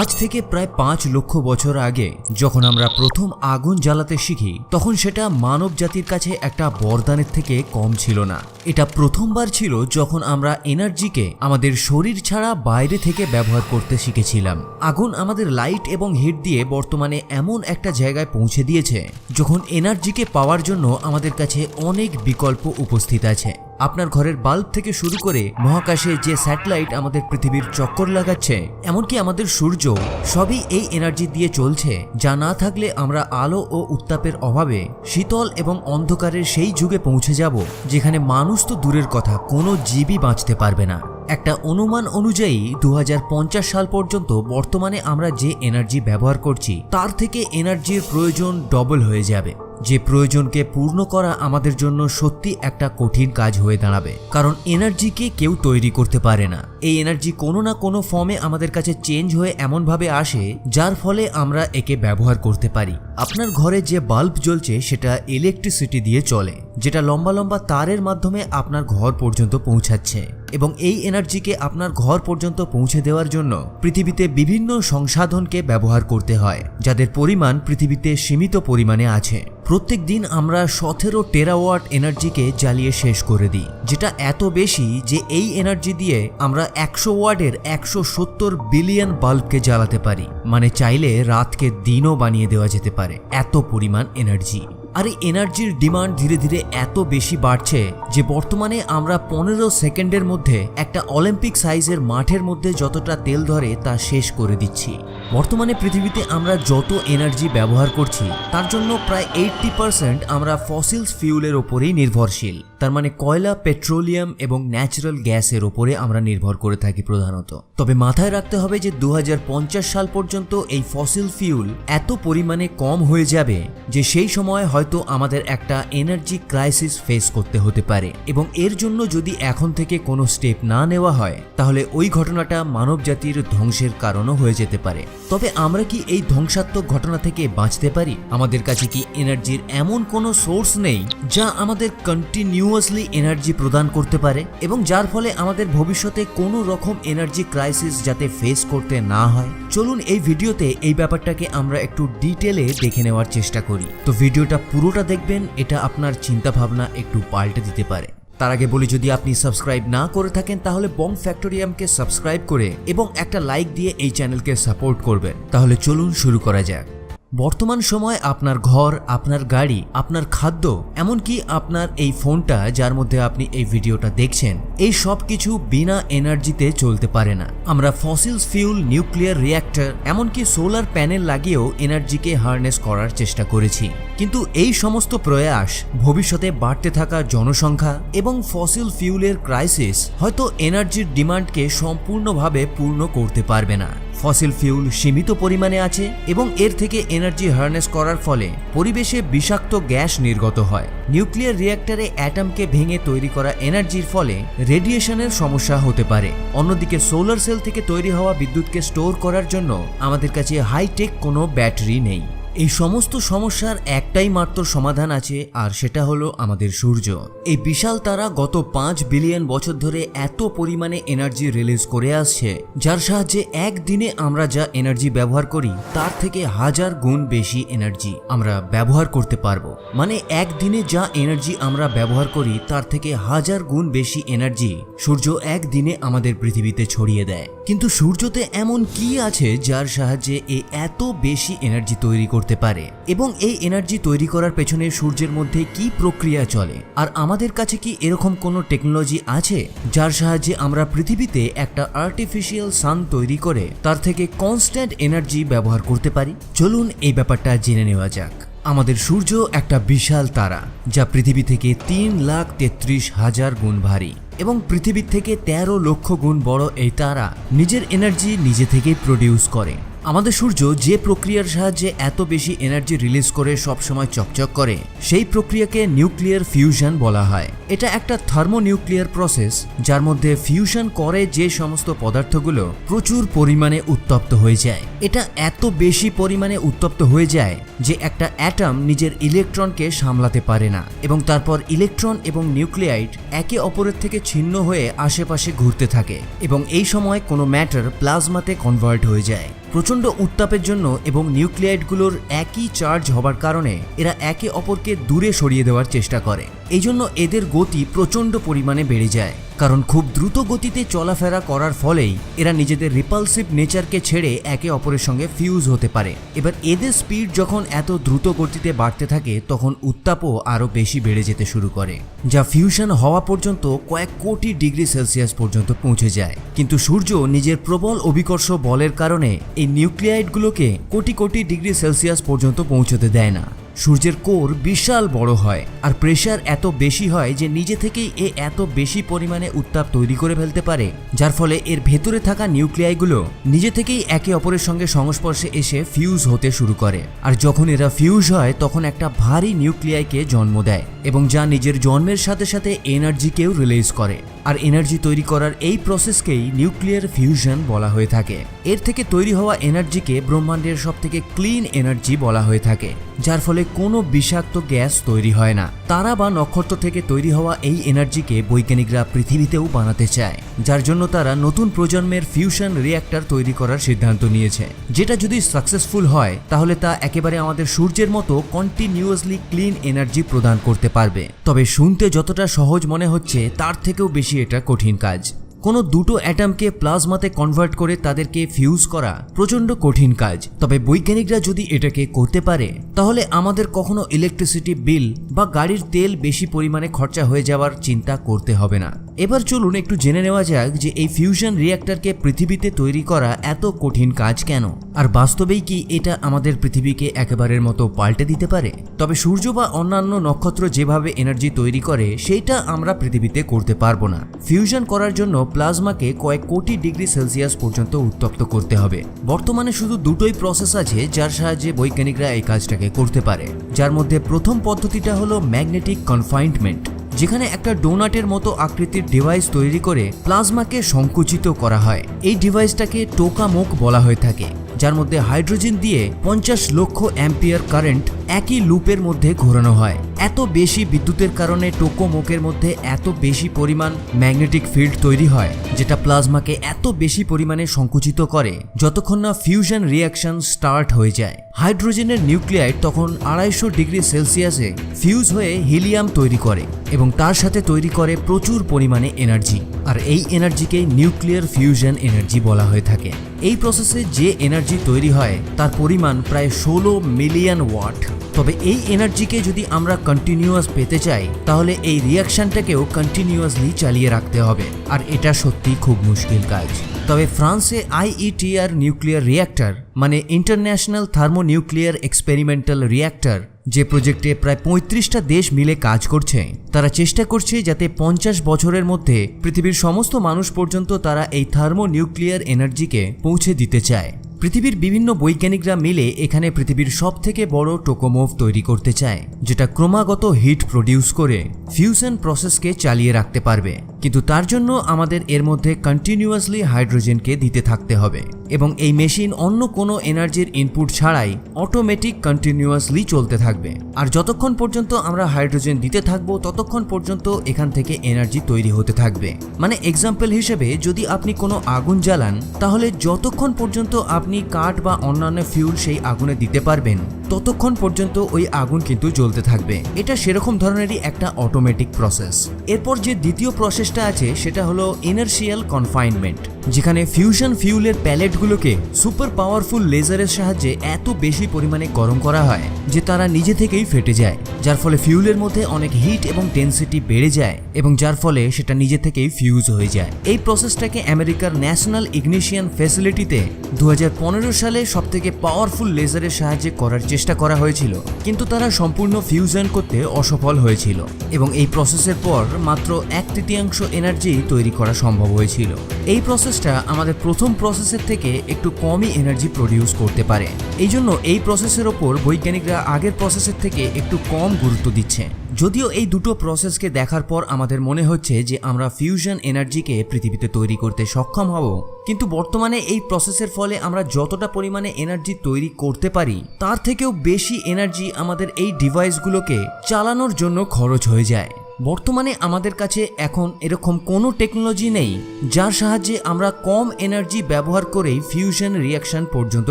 আজ থেকে প্রায় পাঁচ লক্ষ বছর আগে, যখন আমরা প্রথম আগুন জ্বালাতে শিখি, তখন সেটা মানব জাতির কাছে একটা বরদানের থেকে কম ছিল না। এটা প্রথমবার ছিল যখন আমরা এনার্জিকে আমাদের শরীর ছাড়া বাইরে থেকে ব্যবহার করতে শিখেছিলাম। আগুন আমাদের লাইট এবং হিট দিয়ে বর্তমানে এমন একটা জায়গায় পৌঁছে দিয়েছে, যখন এনার্জিকে পাওয়ার জন্য আমাদের কাছে অনেক বিকল্প উপস্থিত আছে। আপনার ঘরের বাল্ব থেকে শুরু করে মহাকাশে যে স্যাটেলাইট আমাদের পৃথিবীর চক্কর লাগাচ্ছে, এমনকি আমাদের সূর্য, সবই এই এনার্জি দিয়ে চলছে, যা না থাকলে আমরা আলো ও উত্তাপের অভাবে শীতল এবং অন্ধকারের সেই যুগে পৌঁছে যাব, যেখানে মানুষ তো দূরের কথা, কোনো জীবই বাঁচতে পারবে না। একটা অনুমান অনুযায়ী দু হাজার পঞ্চাশ সাল পর্যন্ত বর্তমানে আমরা যে এনার্জি ব্যবহার করছি, তার থেকে এনার্জির প্রয়োজন ডবল হয়ে যাবে। যে প্রয়োজনকে পূর্ণ করা আমাদের জন্য সত্যি একটা কঠিন কাজ হয়ে দাঁড়াবে। কারণ এনার্জিকে কেউ তৈরি করতে পারে না। এই এনার্জি কোনো না কোনো ফর্মে আমাদের কাছে চেঞ্জ হয়ে এমনভাবে আসে, যার ফলে আমরা একে ব্যবহার করতে পারি। আপনার ঘরে যে বাল্ব জ্বলছে, সেটা ইলেকট্রিসিটি দিয়ে চলে, যেটা লম্বা লম্বা তারের মাধ্যমে আপনার ঘর পর্যন্ত পৌঁছাচ্ছে। এবং এই এনার্জিকে আপনার ঘর পর্যন্ত পৌঁছে দেওয়ার জন্য পৃথিবীতে বিভিন্ন সংসাধনকে ব্যবহার করতে হয়, যাদের পরিমাণ পৃথিবীতে সীমিত পরিমাণে আছে। প্রত্যেক দিন আমরা সতেরো টেরাওয়াট এনার্জিকে জ্বালিয়ে শেষ করে দিই, যেটা এত বেশি যে এই এনার্জি দিয়ে আমরা একশো ওয়ার্ডের একশো সত্তর বিলিয়ন বাল্বকে জ্বালাতে পারি মানে চাইলে রাতকে দিনও বানিয়ে দেওয়া যেতে পারে, এত পরিমাণ এনার্জি। আর এই এনার্জির ডিমান্ড ধীরে ধীরে এত বেশি বাড়ছে যে বর্তমানে আমরা পনেরো সেকেন্ডের মধ্যে একটা অলিম্পিক সাইজের মাঠের মধ্যে যতটা তেল ধরে তা শেষ করে দিচ্ছি। বর্তমানে পৃথিবীতে আমরা যত এনার্জি ব্যবহার করছি, তার জন্য প্রায় এইটটি পার্সেন্ট আমরা ফসিলস ফিউলের ওপরেই নির্ভরশীল। তার মানে কয়লা পেট্রোলিয়াম এবং ন্যাচারাল গ্যাসের ওপরে আমরা নির্ভর করে থাকি প্রধানত। তবে মাথায় রাখতে হবে যে দু হাজার পঞ্চাশ সাল পর্যন্ত এই ফসিল ফিউল এত পরিমাণে কম হয়ে যাবে যে সেই সময় হয়তো আমাদের একটা এনার্জি ক্রাইসিস ফেস করতে হতে পারে। এবং এর জন্য যদি এখন থেকে কোনো স্টেপ না নেওয়া হয়, তাহলে ওই ঘটনাটা মানব জাতির ধ্বংসের কারণও হয়ে যেতে পারে। তবে আমরা কি এই ধ্বংসাত্মক ঘটনা থেকে বাঁচতে পারি? আমাদের কাছে কি এনার্জির এমন কোনো সোর্স নেই যা আমাদের কন্টিনিউয়াসলি এনার্জি প্রদান করতে পারে? এবং যার ফলে আমাদের ভবিষ্যতে কোনো রকম এনার্জি ক্রাইসিস যাতে ফেস করতে না হয়? চলুন এই ভিডিওতে এই ব্যাপারটাকে আমরা একটু ডিটেলে দেখে নেওয়ার চেষ্টা করি। তো ভিডিওটা পুরোটা দেখবেন, এটা আপনার চিন্তা ভাবনা একটু পাল্টে দিতে পারে। তার আগে বলি, যদি আপনি সাবস্ক্রাইব না করে থাকেন, তাহলে বং ফ্যাক্টোরিয়ামকে সাবস্ক্রাইব করে এবং একটা লাইক দিয়ে এই চ্যানেলকে সাপোর্ট করবেন। তাহলে চলুন শুরু করা যাক। বর্তমান সময় আপনার ঘর, আপনার গাড়ি, আপনার খাদ্য, এমনকি আপনার এই ফোনটা যার মধ্যে আপনি এই ভিডিওটা দেখছেন, এই সব কিছু বিনা এনার্জিতে চলতে পারে না। আমরা ফসিলস ফিউল নিউক্লিয়ার রিয়্যাক্টর এমনকি সোলার প্যানেল লাগিয়েও এনার্জিকে হারনেস করার চেষ্টা করেছি। কিন্তু এই সমস্ত প্রয়াস ভবিষ্যতে বাড়তে থাকা জনসংখ্যা এবং ফসিল ফিউলের ক্রাইসিস হয়তো এনার্জির ডিমান্ডকে সম্পূর্ণভাবে পূর্ণ করতে পারবে না। ফসিল ফিউল সীমিত পরিমাণে আছে এবং এর থেকে এনার্জি হার্নেস করার ফলে পরিবেশে বিষাক্ত গ্যাস নির্গত হয়। নিউক্লিয়ার রিয়্যাক্টরে অ্যাটমকে ভেঙে তৈরি করা এনার্জির ফলে রেডিয়েশনের সমস্যা হতে পারে। অন্যদিকে সোলার সেল থেকে তৈরি হওয়া বিদ্যুৎকে স্টোর করার জন্য আমাদের কাছে হাইটেক কোনো ব্যাটারি নেই। এই সমস্ত সমস্যার একটাই মাত্র সমাধান আছে, আর সেটা হলো আমাদের সূর্য। এই বিশাল তারা গত পাঁচ বিলিয়ন বছর ধরে এত পরিমাণে এনার্জি রিলিজ করে আসছে, যার সাহায্যে একদিনে আমরা যা এনার্জি ব্যবহার করি, তার থেকে হাজার গুণ বেশি এনার্জি আমরা ব্যবহার করতে পারব। মানে একদিনে যা এনার্জি আমরা ব্যবহার করি, তার থেকে হাজার গুণ বেশি এনার্জি সূর্য একদিনে আমাদের পৃথিবীতে ছড়িয়ে দেয়। কিন্তু সূর্যতে এমন কি আছে, যার সাহায্যে এ এত বেশি এনার্জি তৈরি করতে পারে এবং এই এনার্জি তৈরি করার পেছনে সূর্যের মধ্যে কি প্রক্রিয়া চলে? আর আমাদের কাছে কি এরকম কোনো টেকনোলজি আছে যার সাহায্যে আমরা পৃথিবীতে একটা আর্টিফিশিয়াল সান তৈরি করে তার থেকে কনস্ট্যান্ট এনার্জি ব্যবহার করতে পারি? চলুন এই ব্যাপারটা জেনে নেওয়া যাক। আমাদের সূর্য একটা বিশাল তারা, যা পৃথিবী থেকে তিন লাখ তেত্রিশ হাজার গুণ ভারী এবং পৃথিবীর থেকে ১৩ লক্ষ গুণ বড় এই তারা নিজের এনার্জি নিজে থেকেই প্রডিউস করে। আমাদের সূর্য যে প্রক্রিয়ার সাহায্যে এত বেশি এনার্জি রিলিজ করে, সবসময় চকচক করে, সেই প্রক্রিয়াকে নিউক্লিয়ার ফিউশন বলা হয়। এটা একটা থার্মোনিউক্লিয়ার প্রসেস যার মধ্যে ফিউশন করে যে সমস্ত পদার্থগুলো প্রচুর পরিমাণে উত্তপ্ত হয়ে যায়। এটা এত বেশি পরিমাণে উত্তপ্ত হয়ে যায় যে একটা অ্যাটম নিজের ইলেকট্রনকে সামলাতে পারে না, এবং তারপর ইলেকট্রন এবং নিউক্লিয়াইড একে অপরের থেকে ছিন্ন হয়ে আশেপাশে ঘুরতে থাকে, এবং এই সময় কোনো ম্যাটার প্লাজমাতে কনভার্ট হয়ে যায়। প্রচণ্ড উত্তাপের জন্য এবং নিউক্লিয়াইডগুলোর একই চার্জ হবার কারণে এরা একে অপরকে দূরে সরিয়ে দেওয়ার চেষ্টা করে। এই জন্য এদের গতি প্রচণ্ড পরিমাণে বেড়ে যায়। কারণ খুব দ্রুত গতিতে চলাফেরা করার ফলেই এরা নিজেদের রিপালসিভ নেচারকে ছেড়ে একে অপরের সঙ্গে ফিউজ হতে পারে। এবার এদের স্পিড যখন এত দ্রুত গতিতে বাড়তে থাকে, তখন উত্তাপও আরও বেশি বেড়ে যেতে শুরু করে, যা ফিউশন হওয়া পর্যন্ত কয়েক কোটি ডিগ্রি সেলসিয়াস পর্যন্ত পৌঁছে যায়। কিন্তু সূর্য নিজের প্রবল অভিকর্ষ বলের কারণে এই নিউক্লিয়াইডগুলোকে কোটি কোটি ডিগ্রি সেলসিয়াস পর্যন্ত পৌঁছতে দেয় না। সূর্যের কোর বিশাল বড় হয় আর প্রেশার এত বেশি হয় যে নিজে থেকেই এ এত বেশি পরিমাণে উত্তাপ তৈরি করে ফেলতে পারে, যার ফলে এর ভেতরে থাকা নিউক্লিয়াইগুলো নিজে থেকেই একে অপরের সঙ্গে সংস্পর্শে এসে ফিউজ হতে শুরু করে। আর যখন এরা ফিউজ হয়, তখন একটা ভারী নিউক্লিয়াইকে জন্ম দেয় এবং যা নিজের জন্মের সাথে সাথে এনার্জিকেও রিলিজ করে। আর এনার্জি তৈরি করার এই প্রসেসকেই নিউক্লিয়ার ফিউশন বলা হয়ে থাকে। এর থেকে তৈরি হওয়া এনার্জিকে ব্রহ্মাণ্ডের সবথেকে ক্লিন এনার্জি বলা হয়ে থাকে, যার ফলে কোনো বিষাক্ত গ্যাস তৈরি হয় না। তারা বা নক্ষত্র থেকে তৈরি হওয়া এই এনার্জিকে বৈজ্ঞানিকরা পৃথিবীতেও বানাতে চায়, যার জন্য তারা নতুন প্রজন্মের ফিউশন রিয়্যাক্টর তৈরি করার সিদ্ধান্ত নিয়েছে। যেটা যদি সাকসেসফুল হয়, তাহলে তা একেবারে আমাদের সূর্যের মতো কন্টিনিউয়াসলি ক্লিন এনার্জি প্রদান করতে পারবে। তবে শুনতে যতটা সহজ মনে হচ্ছে, তার থেকেও বেশি এটা কঠিন কাজ। কোনো দুটো অ্যাটামকে প্লাজমাতে কনভার্ট করে তাদেরকে ফিউজ করা প্রচণ্ড কঠিন কাজ। তবে বৈজ্ঞানিকরা যদি এটাকে করতে পারে, তাহলে আমাদের কখনো ইলেকট্রিসিটি বিল বা গাড়ির তেল বেশি পরিমাণে খরচা হয়ে যাওয়ার চিন্তা করতে হবে না। এবার চলুন একটু জেনে নেওয়া যাক যে এই ফিউশন রিয়্যাক্টরকে পৃথিবীতে তৈরি করা এত কঠিন কাজ কেন? আর বাস্তবেই কি এটা আমাদের পৃথিবীকে একেবারের মতো পাল্টে দিতে পারে? তবে সূর্য বা অন্যান্য নক্ষত্র যেভাবে এনার্জি তৈরি করে, সেইটা আমরা পৃথিবীতে করতে পারব না। ফিউশন করার জন্য প্লাজমাকে কয়েক কোটি ডিগ্রি সেলসিয়াস পর্যন্ত উত্তপ্ত করতে হবে। বর্তমানে শুধু দুটোই প্রসেস আছে যার সাহায্যে বৈজ্ঞানিকরা এই কাজটাকে করতে পারে। যার মধ্যে প্রথম পদ্ধতিটা হলো ম্যাগনেটিক কনফাইনমেন্ট যেখানে একটা ডোনাটের মতো আকৃতির ডিভাইস তৈরি করে প্লাজমাকে সংকুচিত করা হয়। এই ডিভাইসটাকে টোকামোক বলা হয়ে থাকে, যার মধ্যে হাইড্রোজেন দিয়ে পঞ্চাশ লক্ষ অ্যাম্পিয়ার কারেন্ট একই লুপের মধ্যে ঘোরানো হয়। এত বেশি বিদ্যুতের কারণে টোকো টোকোমোকের মধ্যে এত বেশি পরিমাণ ম্যাগনেটিক ফিল্ড তৈরি হয়, যেটা প্লাজমাকে এত বেশি পরিমাণে সংকুচিত করে, যতক্ষণ না ফিউশন রিয়াকশন স্টার্ট হয়ে যায়। হাইড্রোজেনের নিউক্লিয়াইড তখন আড়াইশো ডিগ্রি সেলসিয়াসে ফিউজ হয়ে হিলিয়াম তৈরি করে এবং তার সাথে তৈরি করে প্রচুর পরিমাণে এনার্জি। আর এই এনার্জিকে নিউক্লিয়ার ফিউশন এনার্জি বলা হয়ে থাকে। এই প্রসেসে যে এনার্জি তৈরি হয়, তার পরিমাণ প্রায় ষোলো মিলিয়ন ওয়াট। তবে এই এনার্জিকে যদি আমরা কন্টিনিউয়াস পেতে চাই, তাহলে এই রিয়াকশনটাকেও কন্টিনিউয়াসলি চালিয়ে রাখতে হবে। আর এটা সত্যি খুব মুশকিল কাজ। তবে ফ্রান্সে আইইটিআর নিউক্লিয়ার রিয়্যাক্টর মানে ইন্টারন্যাশনাল থার্মোনিউক্লিয়ার এক্সপেরিমেন্টাল রিয়াক্টর যে প্রজেক্টে প্রায় পঁয়ত্রিশটা দেশ মিলে কাজ করছে, তারা চেষ্টা করছে যাতে পঞ্চাশ বছরের মধ্যে পৃথিবীর সমস্ত মানুষ পর্যন্ত তারা এই থার্মোনিউক্লিয়ার এনার্জিকে পৌঁছে দিতে চায়। পৃথিবীর বিভিন্ন বৈজ্ঞানিকরা মিলে এখানে পৃথিবীর সব থেকে বড় টোকোমোভ তৈরি করতে চায়, যেটা ক্রমাগত হিট প্রডিউস করে ফিউশন প্রসেসকে চালিয়ে রাখতে পারবে। কিন্তু তার জন্য আমাদের এর মধ্যে কন্টিনিউয়াসলি হাইড্রোজেনকে দিতে থাকতে হবে এবং এই মেশিন অন্য কোনো এনার্জির ইনপুট ছাড়াই অটোমেটিক কন্টিনিউয়াসলি চলতে থাকবে। আর যতক্ষণ পর্যন্ত আমরা হাইড্রোজেন দিতে থাকব, ততক্ষণ পর্যন্ত এখান থেকে এনার্জি তৈরি হতে থাকবে। মানে এক্সাম্পল হিসেবে যদি আপনি কোনো আগুন জ্বালান, তাহলে যতক্ষণ পর্যন্ত আপনি কাঠ বা অন্যান্য ফিউল সেই আগুনে দিতে পারবেন, ততক্ষণ পর্যন্ত ওই আগুন কিন্তু জ্বলতে থাকবে। এটা সেরকম ধরনেরই একটা অটোমেটিক প্রসেস এরপর যে দ্বিতীয় প্রসেসটা আছে, সেটা হলো ইনার্শিয়াল কনফাইনমেন্ট যেখানে ফিউশন ফিউলের প্যালেটগুলোকে সুপার পাওয়ারফুল লেজারের সাহায্যে এত বেশি পরিমাণে গরম করা হয় যে তারা নিজে থেকেই ফেটে যায়, যার ফলে ফিউলের মধ্যে অনেক হিট এবং ডেন্সিটি বেড়ে যায় এবং যার ফলে সেটা নিজে থেকেই ফিউজ হয়ে যায়। এই প্রসেসটাকে আমেরিকার ন্যাশনাল ইগনিশিয়ান ফ্যাসিলিটিতে দু হাজার পনেরো সালে সবথেকে পাওয়ারফুল লেজারের সাহায্যে করার চেষ্টা করা হয়েছিল, কিন্তু তারা সম্পূর্ণ ফিউশন করতে অসফল হয়েছিল এবং এই প্রসেসের পর মাত্র এক তৃতীয়াংশ এনার্জি তৈরি করা সম্ভব হয়েছিল। এই প্রসেসটা আমাদের প্রথম প্রসেসের থেকে একটু কমই এনার্জি প্রডিউস করতে পারে। এই জন্য এই প্রসেসের ওপর বৈজ্ঞানিকরা আগের প্রসেসের থেকে একটু কম গুরুত্ব দিচ্ছে। যদিও এই দুটো প্রসেসকে দেখার পর আমাদের মনে হচ্ছে যে আমরা ফিউশন এনার্জিকে পৃথিবীতে তৈরি করতে সক্ষম হব। কিন্তু বর্তমানে এই প্রসেসের ফলে আমরা যতটা পরিমাণে এনার্জি তৈরি করতে পারি, তার থেকেও বেশি এনার্জি আমাদের এই ডিভাইসগুলোকে চালানোর জন্য খরচ হয়ে যায়। বর্তমানে আমাদের কাছে এখন এরকম কোনো টেকনোলজি নেই যার সাহায্যে আমরা কম এনার্জি ব্যবহার করেই ফিউশন রিয়াকশন পর্যন্ত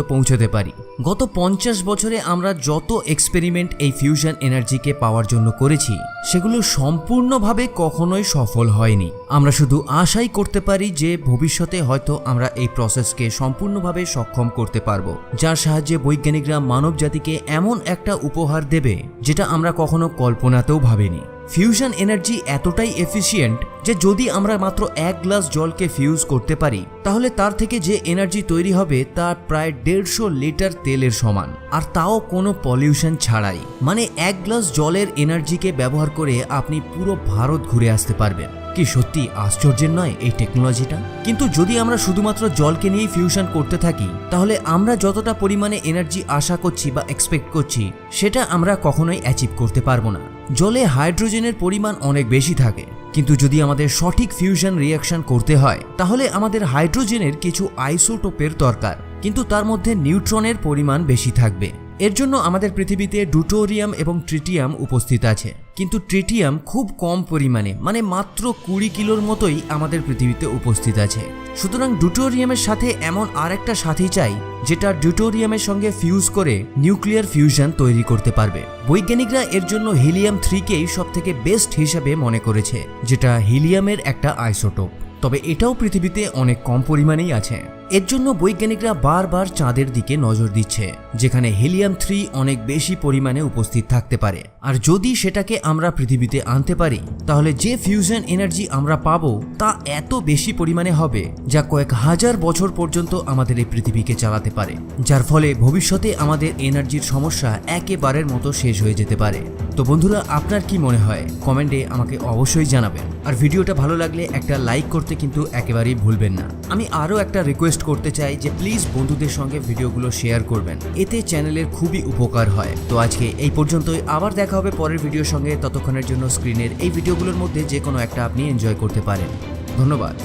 পৌঁছতে পারি। গত পঞ্চাশ বছরে আমরা যত এক্সপেরিমেন্ট এই ফিউশন এনার্জিকে পাওয়ার জন্য করেছি, সেগুলো সম্পূর্ণভাবে কখনোই সফল হয়নি। আমরা শুধু আশাই করতে পারি যে ভবিষ্যতে হয়তো আমরা এই প্রসেসকে সম্পূর্ণভাবে সক্ষম করতে পারব, যার সাহায্যে বৈজ্ঞানিকরা মানব জাতিকে এমন একটা উপহার দেবে, যেটা আমরা কখনো কল্পনাতেও ভাবিনি। ফিউশন এনার্জি এতটাই এফিসিয়েন্ট যে যদি আমরা মাত্র এক গ্লাস জলকে ফিউজ করতে পারি, তাহলে তার থেকে যে এনার্জি তৈরি হবে তা প্রায় দেড়শো লিটার তেলের সমান। আর তাও কোনো পলিউশন ছাড়াই। মানে এক গ্লাস জলের এনার্জিকে ব্যবহার করে আপনি পুরো ভারত ঘুরে আসতে পারবেন। কি সত্যি আশ্চর্যের নয় এই টেকনোলজিটা কিন্তু যদি আমরা শুধুমাত্র জলকে নিয়েই ফিউশন করতে থাকি, তাহলে আমরা যতটা পরিমাণে এনার্জি আশা করছি বা এক্সপেক্ট করছি, সেটা আমরা কখনোই অ্যাচিভ করতে পারব না। জলে হাইড্রোজেনের পরিমাণ অনেক বেশি থাকে। কিন্তু যদি আমাদের সঠিক ফিউশন রিয়াকশন করতে হয়, তাহলে আমাদের হাইড্রোজেনের কিছু আইসোটোপের দরকার। কিন্তু তার মধ্যে নিউট্রনের পরিমাণ বেশি থাকবে। এর জন্য আমাদের পৃথিবীতে ডুটোরিয়াম এবং ট্রিটিয়াম উপস্থিত আছে। কিন্তু ট্রিটিয়াম খুব কম পরিমাণে মানে মাত্র কুড়ি কিলোর মতোই আমাদের পৃথিবীতে উপস্থিত আছে। সুতরাং ডুটোরিয়ামের সাথে এমন আরেকটা সাথী চাই, যেটা ডুটোরিয়ামের সঙ্গে ফিউজ করে নিউক্লিয়ার ফিউশন তৈরি করতে পারবে। বৈজ্ঞানিকরা এর জন্য হিলিয়াম থ্রিকেই সব থেকে বেস্ট হিসাবে মনে করেছে, যেটা হিলিয়ামের একটা আইসোটোপ তবে এটাও পৃথিবীতে অনেক কম পরিমাণেই আছে। এর জন্য বৈজ্ঞানিকরা বারবার চাঁদের দিকে নজর দিচ্ছে। যেখানে হিলিয়াম থ্রি অনেক বেশি পরিমাণে উপস্থিত থাকতে পারে। আর যদি সেটাকে আমরা পৃথিবীতে আনতে পারি, তাহলে যে ফিউশন এনার্জি আমরা পাবো, তা এত বেশি পরিমাণে হবে যা কয়েক হাজার বছর পর্যন্ত আমাদের এই পৃথিবীকে চালাতে পারে। যার ফলে ভবিষ্যতে আমাদের এনার্জির সমস্যা একেবারের মতো শেষ হয়ে যেতে পারে। তো বন্ধুরা, আপনার কি মনে হয়? কমেন্টে আমাকে অবশ্যই জানাবেন। আর ভিডিওটা ভালো লাগলে একটা লাইক করতে কিন্তু একেবারেই ভুলবেন না। আমি আরও একটা রিকোয়েস্ট করতে চাই যে প্লিজ বন্ধুদের সঙ্গে ভিডিওগুলো শেয়ার করবেন। এতে চ্যানেলের খুবই উপকার হয়। তো আজকে এই পর্যন্তই। আবার দেখা হবে পরের ভিডিওর সঙ্গে। ততক্ষণের জন্য স্ক্রিনের এই ভিডিওগুলোর মধ্যে যে কোনো একটা আপনি এনজয় করতে পারেন। ধন্যবাদ।